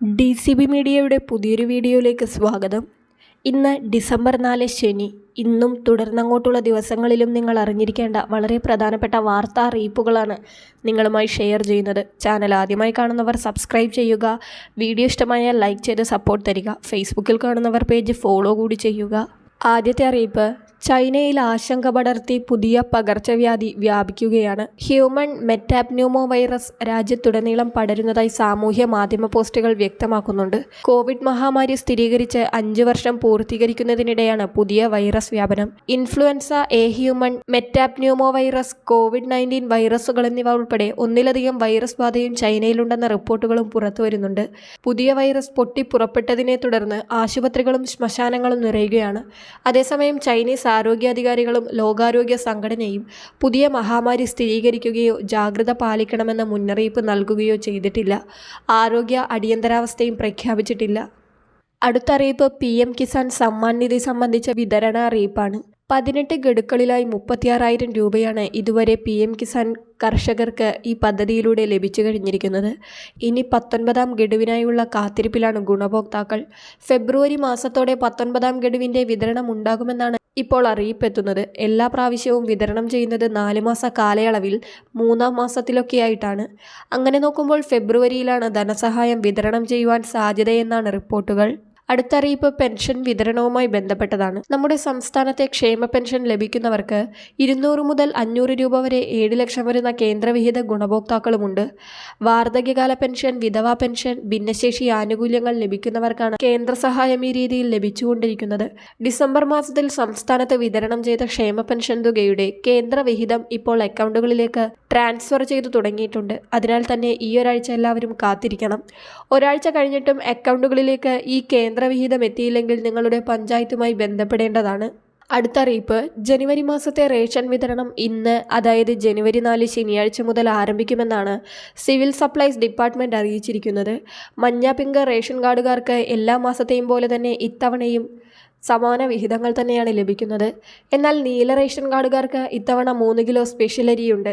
D C B മീഡിയയുടെ പുതിയൊരു വീഡിയോയിലേക്ക് സ്വാഗതം. ഇന്ന് ഡിസംബർ നാല് ശനി. ഇന്നും തുടർന്നങ്ങോട്ടുള്ള ദിവസങ്ങളിലും നിങ്ങൾ അറിഞ്ഞിരിക്കേണ്ട വളരെ പ്രധാനപ്പെട്ട വാർത്താ അറിയിപ്പുകളാണ് നിങ്ങളുമായി ഷെയർ ചെയ്യുന്നത്. ചാനൽ ആദ്യമായി കാണുന്നവർ സബ്സ്ക്രൈബ് ചെയ്യുക വീഡിയോ ഇഷ്ടമായാൽ ലൈക്ക് ചെയ്ത് സപ്പോർട്ട് തരിക ഫേസ്ബുക്കിൽ കാണുന്നവർ പേജ് ഫോളോ കൂടി ചെയ്യുക. ആദ്യത്തെ അറിയിപ്പ് ചൈനയിൽ ആശങ്ക പടർത്തി പുതിയ പകർച്ചവ്യാധി വ്യാപിക്കുകയാണ്. ഹ്യൂമൺ മെറ്റാപ്ന്യൂമോ വൈറസ് രാജ്യത്തുടനീളം പടരുന്നതായി സാമൂഹ്യ മാധ്യമ പോസ്റ്റുകൾ വ്യക്തമാക്കുന്നുണ്ട്. കോവിഡ് മഹാമാരി സ്ഥിരീകരിച്ച് അഞ്ചു വർഷം പൂർത്തീകരിക്കുന്നതിനിടെയാണ് പുതിയ വൈറസ് വ്യാപനം. Influenza A human metapneumovirus Covid nineteen വൈറസുകൾ എന്നിവ ഉൾപ്പെടെ ഒന്നിലധികം വൈറസ് ബാധയും ചൈനയിലുണ്ടെന്ന റിപ്പോർട്ടുകളും പുറത്തുവരുന്നുണ്ട് പുതിയ വൈറസ് പൊട്ടിപ്പുറപ്പെട്ടതിനെ തുടർന്ന് ആശുപത്രികളും ശ്മശാനങ്ങളും നിറയുകയാണ്. അതേസമയം ചൈനീസ് ആരോഗ്യാധികാരികളും ലോകാരോഗ്യ സംഘടനയും പുതിയ മഹാമാരി സ്ഥിരീകരിക്കുകയോ ജാഗ്രത പാലിക്കണമെന്ന മുന്നറിയിപ്പ് നൽകുകയോ ചെയ്തിട്ടില്ല. ആരോഗ്യ അടിയന്തരാവസ്ഥയും പ്രഖ്യാപിച്ചിട്ടില്ല. അടുത്തറിയിപ്പ് പി എം കിസാൻ സമ്മാൻ നിധി സംബന്ധിച്ച വിതരണ അറിയിപ്പാണ്. പതിനെട്ട് ഗഡുക്കളിലായി മുപ്പത്തിയാറായിരം രൂപയാണ് ഇതുവരെ പി എം കിസാൻ കർഷകർക്ക് ഈ പദ്ധതിയിലൂടെ ലഭിച്ചു കഴിഞ്ഞിരിക്കുന്നത്. ഇനി പത്തൊൻപതാം ഗഡുവിനായുള്ള കാത്തിരിപ്പിലാണ് ഗുണഭോക്താക്കൾ. ഫെബ്രുവരി മാസത്തോടെ പത്തൊൻപതാം ഗഡുവിന്റെ വിതരണം ഉണ്ടാകുമെന്നാണ് ഇപ്പോൾ അറിയിപ്പെത്തുന്നത്. എല്ലാ പ്രാവശ്യവും വിതരണം ചെയ്യുന്നത് നാല് മാസ കാലയളവിൽ മൂന്നാം മാസത്തിലൊക്കെയായിട്ടാണ്. അങ്ങനെ നോക്കുമ്പോൾ ഫെബ്രുവരിയിലാണ് ധനസഹായം വിതരണം ചെയ്യുവാൻ സാധ്യതയെന്നാണ് റിപ്പോർട്ടുകൾ. അടുത്ത അറിയിപ്പ് പെൻഷൻ വിതരണവുമായി ബന്ധപ്പെട്ടതാണ്. നമ്മുടെ സംസ്ഥാനത്തെ ക്ഷേമ പെൻഷൻ ലഭിക്കുന്നവർക്ക് ഇരുന്നൂറ് മുതൽ അഞ്ഞൂറ് രൂപ വരെ ഏഴ് ലക്ഷം വരുന്ന കേന്ദ്രവിഹിത ഗുണഭോക്താക്കളുമുണ്ട്. വാർദ്ധക്യകാല പെൻഷൻ വിധവാ പെൻഷൻ ഭിന്നശേഷി ആനുകൂല്യങ്ങൾ ലഭിക്കുന്നവർക്കാണ് കേന്ദ്ര സഹായം ഈ രീതിയിൽ ലഭിച്ചുകൊണ്ടിരിക്കുന്നത്. ഡിസംബർ മാസത്തിൽ സംസ്ഥാനത്ത് വിതരണം ചെയ്ത ക്ഷേമ പെൻഷൻ തുകയുടെ കേന്ദ്രവിഹിതം ഇപ്പോൾ അക്കൗണ്ടുകളിലേക്ക് ട്രാൻസ്ഫർ ചെയ്തു തുടങ്ങിയിട്ടുണ്ട്. അതിനാൽ തന്നെ ഈ ഒരാഴ്ച എല്ലാവരും കാത്തിരിക്കണം. ഒരാഴ്ച കഴിഞ്ഞിട്ടും അക്കൗണ്ടുകളിലേക്ക് ഈ കേന്ദ്രവിഹിതം എത്തിയില്ലെങ്കിൽ നിങ്ങളുടെ പഞ്ചായത്തുമായി ബന്ധപ്പെടേണ്ടതാണ്. അടുത്ത അറിയിപ്പ് ജനുവരി മാസത്തെ റേഷൻ വിതരണം ഇന്ന് അതായത് ജനുവരി നാല് ശനിയാഴ്ച മുതൽ ആരംഭിക്കുമെന്നാണ് സിവിൽ സപ്ലൈസ് ഡിപ്പാർട്ട്മെന്റ് അറിയിച്ചിരിക്കുന്നത്. മഞ്ഞ പിങ്ക് റേഷൻ കാർഡുകാർക്ക് എല്ലാ മാസത്തെയും പോലെ തന്നെ ഇത്തവണയും സമാന വിഹിതങ്ങൾ തന്നെയാണ് ലഭിക്കുന്നത്. എന്നാൽ നീല റേഷൻ കാർഡുകാർക്ക് ഇത്തവണ മൂന്ന് കിലോ സ്പെഷ്യൽ അരിയുണ്ട്.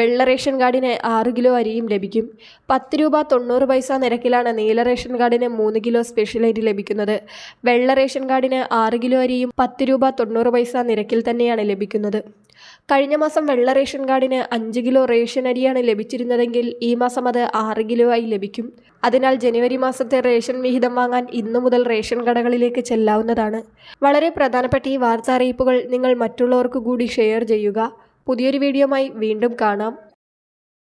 വെള്ള റേഷൻ കാർഡിന് ആറ് കിലോ അരിയും ലഭിക്കും. പത്ത് രൂപ തൊണ്ണൂറ് പൈസ നിരക്കിലാണ് നീല റേഷൻ കാർഡിന് മൂന്ന് കിലോ സ്പെഷ്യൽ അരി ലഭിക്കുന്നത്. വെള്ള റേഷൻ കാർഡിന് ആറ് കിലോ അരിയും പത്ത് രൂപ തൊണ്ണൂറ് പൈസ നിരക്കിൽ തന്നെയാണ് ലഭിക്കുന്നത്. കഴിഞ്ഞ മാസം വെള്ള റേഷൻ കാർഡിന് അഞ്ച് കിലോ റേഷൻ അരിയാണ് ലഭിച്ചിരുന്നതെങ്കിൽ ഈ മാസം അത് ആറ് കിലോ ആയി ലഭിക്കും. അതിനാൽ ജനുവരി മാസത്തെ റേഷൻ വിഹിതം വാങ്ങാൻ ഇന്നു മുതൽ റേഷൻ കടകളിലേക്ക് ചെല്ലാവുന്നതാണ്. വളരെ പ്രധാനപ്പെട്ട ഈ വാർത്താ അറിയിപ്പുകൾ നിങ്ങൾ മറ്റുള്ളവർക്ക് കൂടി ഷെയർ ചെയ്യുക. പുതിയൊരു വീഡിയോമായി വീണ്ടും കാണാം.